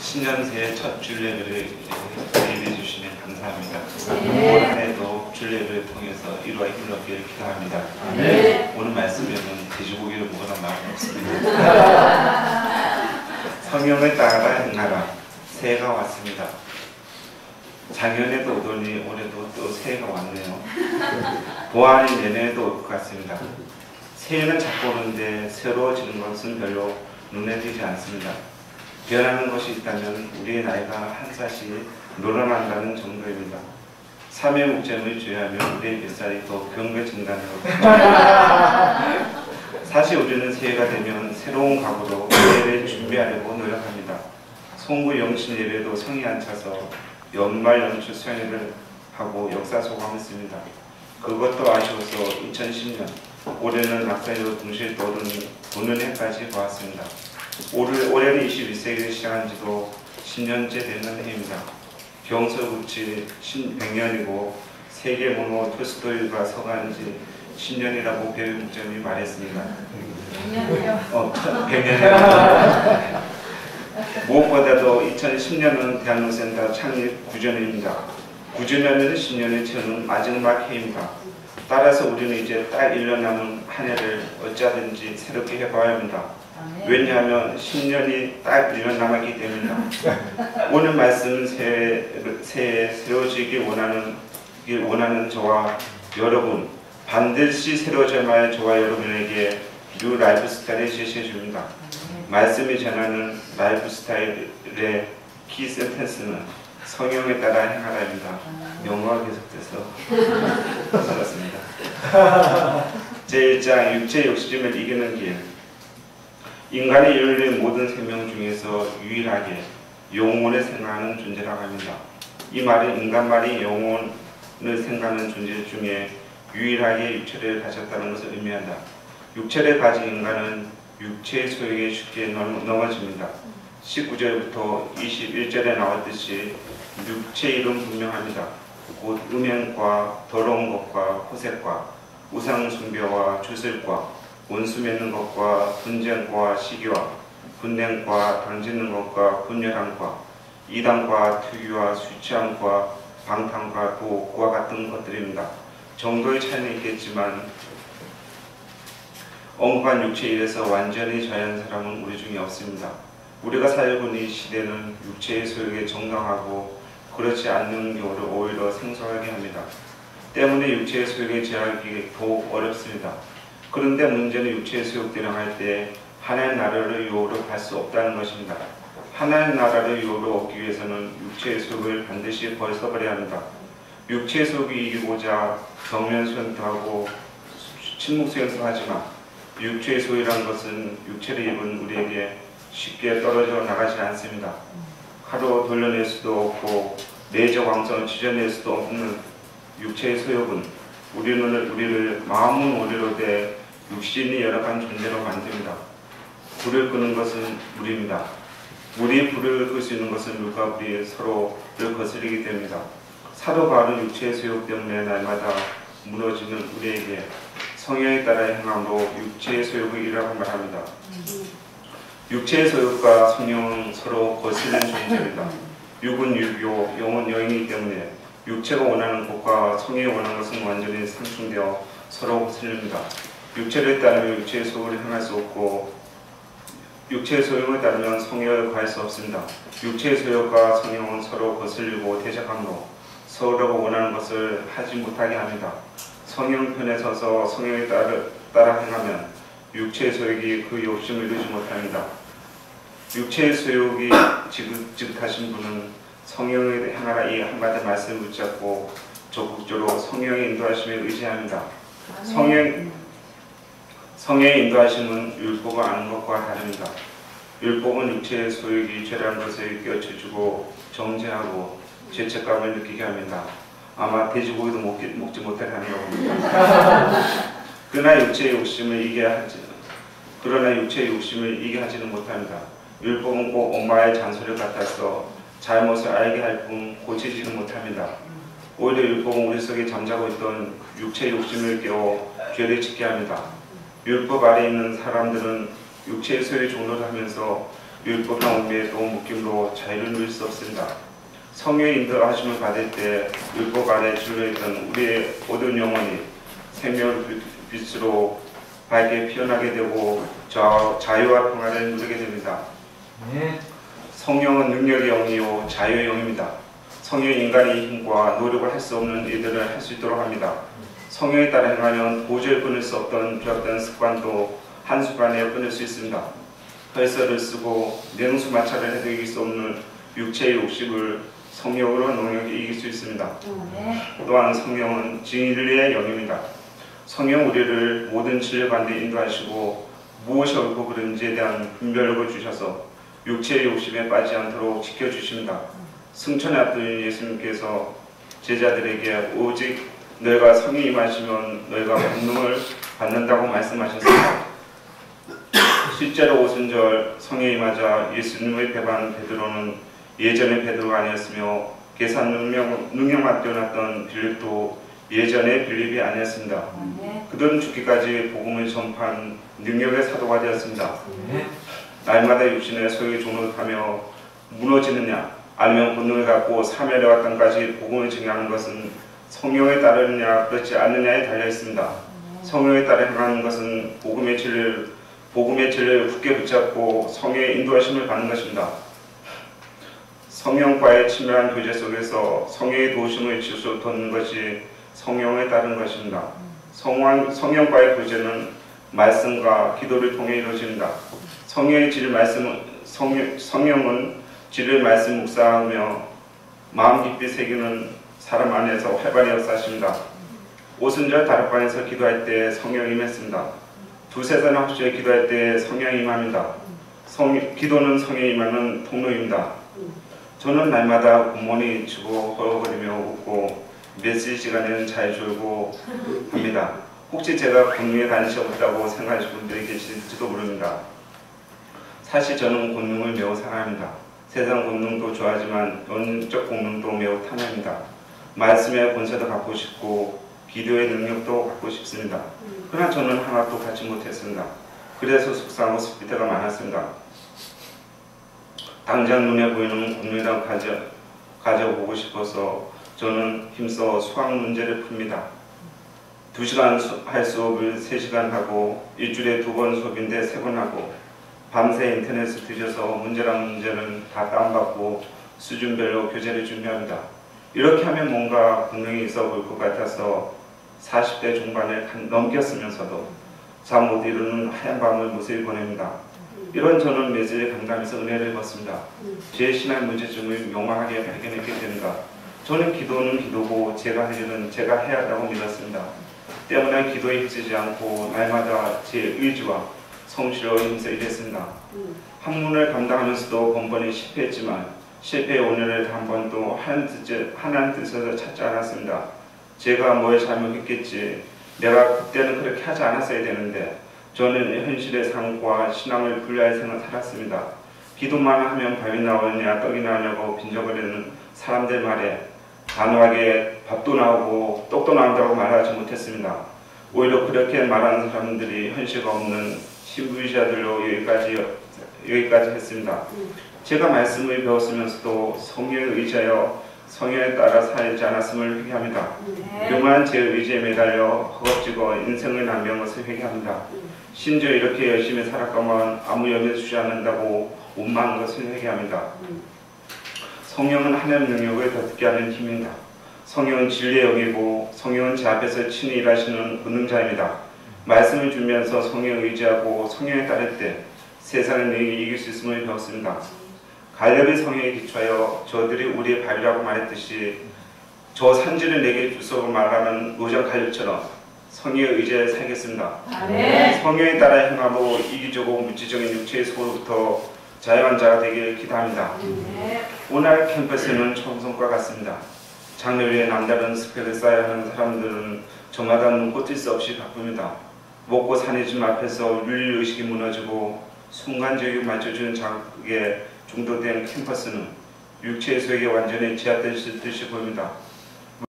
신년 새해 첫 줄례를 예배해 주시면 감사합니다. 올 한해도 줄례를 통해서 이루어 힘을 얻기를 기도합니다. 오늘 말씀에는 돼지고기를 먹으라 말은 없습니다. 성령을 따라 행하라. 새해가 왔습니다. 작년에도 오더니 올해도 또 새해가 왔네요. 보아하니 내년에도 올 것 같습니다. 새해는 자꾸 오는데 새로워지는 것은 별로 눈에 띄지 않습니다. 변하는 것이 있다면 우리의 나이가 한 살씩 늘어난다는 정도입니다. 3회 목장을 주의하면 우리의 뱃살이 더 경배진다는 것. 사실 우리는 새해가 되면 새로운 각오로 새해를 준비하려고 노력합니다. 송구 영신 예배도 성이 안 차서 연말 연초 수행회를 하고 역사 소감했습니다. 그것도 아쉬워서 2010년 올해는 낙사로 동시에 떠오르는 도는 해까지 보았습니다. 올해, 올해는 21세기를 시작한 지도 10년째 되는 해입니다. 경서구치 100년이고 세계 모노 토스토이가 서간 지 10년이라고 배움점이 말했습니다. 어, 100년이라고. 무엇보다도 2010년은 대한민센터 창립 9주년입니다. 9주년을 10년을 채우는 마지막 해입니다. 따라서 우리는 이제 딱 1년 남은 한 해를 어쩌든지 새롭게 해봐야 합니다. 왜냐하면 10년이 딱 1년 남았기 때문입니다. 오늘 말씀 새해, 새해 세워지길 원하는, 원하는 저와 여러분 반드시 새로워져야 저와 여러분에게 뉴 라이프 스타일을 제시해 줍니다. 말씀이 전하는 라이프 스타일의 키 센텐스는 성령에 따라 행하라입니다. 영어가 계속돼서 들었습니다. 제1장 육체 욕심을 이기는 길 인간이 열린 모든 생명 중에서 유일하게 영혼을 생각하는 존재라고 합니다. 이 말은 인간말이 영혼을 생각하는 존재 중에 유일하게 육체를 가졌다는 것을 의미한다. 육체를 가진 인간은 육체의 소욕에 쉽게 넘어집니다. 19절부터 21절에 나왔듯이 육체의 이름 분명합니다. 곧 음행과 더러운 것과 호색과 우상 숭배와 주술과 원수 맺는 것과 분쟁과 시기와 분냉과 던지는 것과 분열함과 이단과 투기와 수치함과 방탕과 도과 같은 것들입니다. 정도의 차이는 있겠지만 엉뚱한 육체 일에서 완전히 자유한 사람은 우리 중에 없습니다. 우리가 살고 있는 이 시대는 육체의 소욕에 정당하고 그렇지 않는 경우를 오히려 생소하게 합니다. 때문에 육체의 소욕에 제하기 더욱 어렵습니다. 그런데 문제는 육체의 소욕대로 할때 하나의 나라를 유혹으로 갈 수 없다는 것입니다. 하나의 나라를 유혹으로 얻기 위해서는 육체의 소욕을 반드시 벌써버려야 합니다. 육체의 소욕이 이기고자 정면 수행도 하고 침묵 수행도 하지만 육체의 소유라는 것은 육체를 입은 우리에게 쉽게 떨어져 나가지 않습니다. 하루 돌려낼 수도 없고 내적 왕성을 지져낼 수도 없는 육체의 소욕은 우리는 우리를 마음은 우리로 돼 육신이 열악한 존재로 만듭니다. 불을 끄는 것은 물입니다. 물이 불을 끌 수 있는 것은 물과 불이 서로를 거스르기 때문입니다. 사도 바울은 육체의 소욕 때문에 날마다 무너지는 우리에게 성령에 따라 행함으로 육체의 소욕을 이라고 말합니다. 육체의 소욕과 성령은 서로 거스르는 존재입니다. 육은 육이요, 영은 영이기 때문에 육체가 원하는 것과 성령이 원하는 것은 완전히 상충되어 서로 거스릅니다. 육체를 따르면 육체의 소욕을 행할 수 없고 육체의 소욕을 따르면 성령을 구할 수 없습니다. 육체의 소욕과 성령은 서로 거슬리고 대적함으로 서로가 원하는 것을 하지 못하게 합니다. 성령 편에 서서 성령에 따라, 따라 행하면 육체의 소욕이 그 욕심을 이루지 못합니다. 육체의 소욕이 지긋지긋하신 분은 성령에 행하라 이 한마디 말씀을 붙잡고 적극적으로 성령의 인도하심에 의지합니다. 성령, 성령의 인도하심은 율법을 아는 것과 다릅니다. 율법은 육체의 소욕이 죄라는 것을 깨우쳐주고 정죄하고 죄책감을 느끼게 합니다. 아마 돼지고기도 먹기, 먹지 못하다는 겁니다. 그러나 육체의 욕심을 이게 하지 그러나 육체의 욕심을 이게 하지는 못합니다. 율법은 꼭 엄마의 잔소리를 같아서 잘못을 알게 할 뿐 고치지는 못합니다. 오히려 율법은 우리 속에 잠자고 있던 육체의 욕심을 깨워 죄를 짓게 합니다. 율법 아래 있는 사람들은 육체의 소유 종로를 하면서 율법과 운명의 또 묶임으로 자유를 누릴 수 없습니다. 성령의 인도하심을 받을 때 율법 아래 주려있던 우리의 모든 영혼이 생명의 빛으로 밝게 피어나게 되고 자, 자유와 평화를 누리게 됩니다. 네. 성령은 능력의 영이요 자유의 영입니다. 성령이 인간의 힘과 노력을 할 수 없는 일들을 할 수 있도록 합니다. 성령에 따라 행하면 도저히 끊을 수 없던 비었던 습관도 한순간에 끊을 수 있습니다. 혈서를 쓰고 냉수 마찰을 해도 이길 수 없는 육체의 욕심을 성령으로 능력이 이길 수 있습니다. 네. 또한 성령은 진리의 영입니다. 성령 우리를 모든 진리 가운데 인도하시고 무엇이 옳고 그른지에 대한 분별력을 주셔서 육체의 욕심에 빠지지 않도록 지켜주십니다. 승천의 앞둔 예수님께서 제자들에게 오직 너희가 성이 임하시면 너희가 권능을 받는다고 말씀하셨습니다. 실제로 오순절 성에 임하자 예수님의 배반 베드로는 예전의 베드로가 아니었으며 계산 능력, 능력만 뛰어났던 빌립도 예전의 빌립이 아니었습니다. 네. 그들은 죽기까지 복음을 전파한 능력의 사도가 되었습니다. 네. 날마다 육신의 소유에 종록하며 무너지느냐 아니면 본능을 갖고 사멸의 와땅까지 복음을 증하는 것은 성령에 따르느냐 그렇지 않느냐에 달려 있습니다. 성령에 따라 행하는 것은 복음의 진리를 복음의 진리를 굳게 붙잡고 성의 인도하심을 받는 것입니다. 성령과의 친밀한 교제 속에서 성령의 도심을 질서 돋는 것이 성령에 따른 것입니다. 성령, 성령과의 교제는 말씀과 기도를 통해 이루어집니다. 성령의 질 말씀 성령, 성령은 질을 말씀 묵상하며 마음 깊이 새기는 사람 안에서 활발히 역사하십니다. 오순절 다락방에서 기도할 때 성령이 임했습니다. 두세 번 합주에 기도할 때 성령이 임합니다. 성, 기도는 성령이 임하는 통로입니다. 저는 날마다 굿모닝 치고 허허거리며 웃고 메시지 시간에는 잘 졸고 합니다. 혹시 제가 권능에 관심이 없다고 생각하시는 분들이 계실지도 모릅니다. 사실 저는 권능을 매우 사랑합니다. 세상 권능도 좋아하지만 영적 권능도 매우 탐합니다. 말씀의 권세도 갖고 싶고 기도의 능력도 갖고 싶습니다. 그러나 저는 하나도 갖지 못했습니다. 그래서 속상하고 슬플 때가 많았습니다. 당장 눈에 보이는 권능이랑 가져, 가져보고 싶어서 저는 힘써 수학 문제를 풉니다. 두 시간 할 수업을 세 시간 하고 일주일에 두 번 수업인데 세 번 하고 밤새 인터넷을 뒤져서 문제랑 문제는 다 다운받고 수준별로 교재를 준비합니다. 이렇게 하면 뭔가 분명히 있어 보일 것 같아서 40대 중반을 간- 넘겼으면서도 잠 못 이루는 하얀 밤을 모습을 보냅니다. 이런 저는 메시지 감당해서 은혜를 받습니다. 제 신앙 문제점을 명확하게 발견했기 때문입니다. 저는 기도는 기도고 제가 할 일은 제가 해야 한다고 믿었습니다. 때문에 기도에 힘쓰지 않고 날마다 제 의지와 성실로 힘써 일했습니다. 학문을 감당하면서도 번번이 실패했지만 실패의 오늘을 한 번도 하나님 뜻을 찾지 않았습니다. 제가 뭘 잘못했겠지. 내가 그때는 그렇게 하지 않았어야 되는데 저는 현실의 삶과 신앙을 분리할 생을 살았습니다. 기도만 하면 밥이 나오느냐 떡이 나오냐고 빈정거리는 사람들 말에 단호하게 밥도 나오고 떡도 나온다고 말하지 못했습니다. 오히려 그렇게 말하는 사람들이 현실가 없는 신부이자들로 여기까지 여기까지 했습니다. 제가 말씀을 배웠으면서도 성령에 의지하여 성령에 따라 살지 않았음을 회개합니다. 네. 그만 제 의지에 매달려 허겁지겁 인생을 낭비한 것을 회개합니다. 심지어 이렇게 열심히 살아가면 아무 염려 주지 않는다고 원망한 것을 회개합니다. 성령은 하나님 능력을 더 듣게 하는 힘입니다. 성령은 진리의 영이고 성령은 제 앞에서 친히 일하시는 권능자입니다. 말씀을 주면서 성령을 의지하고 성령에 따를 때 세상의 능력이 이길 수 있음을 배웠습니다. 갈렙의 성령에 기초하여 저들이 우리의 발이라고 말했듯이 저 산지를 내게 주소고 말하는 노장 갈렙처럼 성령의 의지에 살겠습니다. 네. 성령에 따라 행하고 이기적이고 물질적인 육체의 소로부터 자유한 자가 되길 기도합니다. 네. 오늘 캠퍼스는 청송과 같습니다. 장르 위에 남다른 스펙을 쌓아야 하는 사람들은 저마다 뜰수 없이 바쁩니다. 먹고 사는 집 앞에서 윤리 의식이 무너지고 순간적인 맞춰주는 자극에 중독된 캠퍼스는 소에게 완전히 제압될 듯이 보입니다.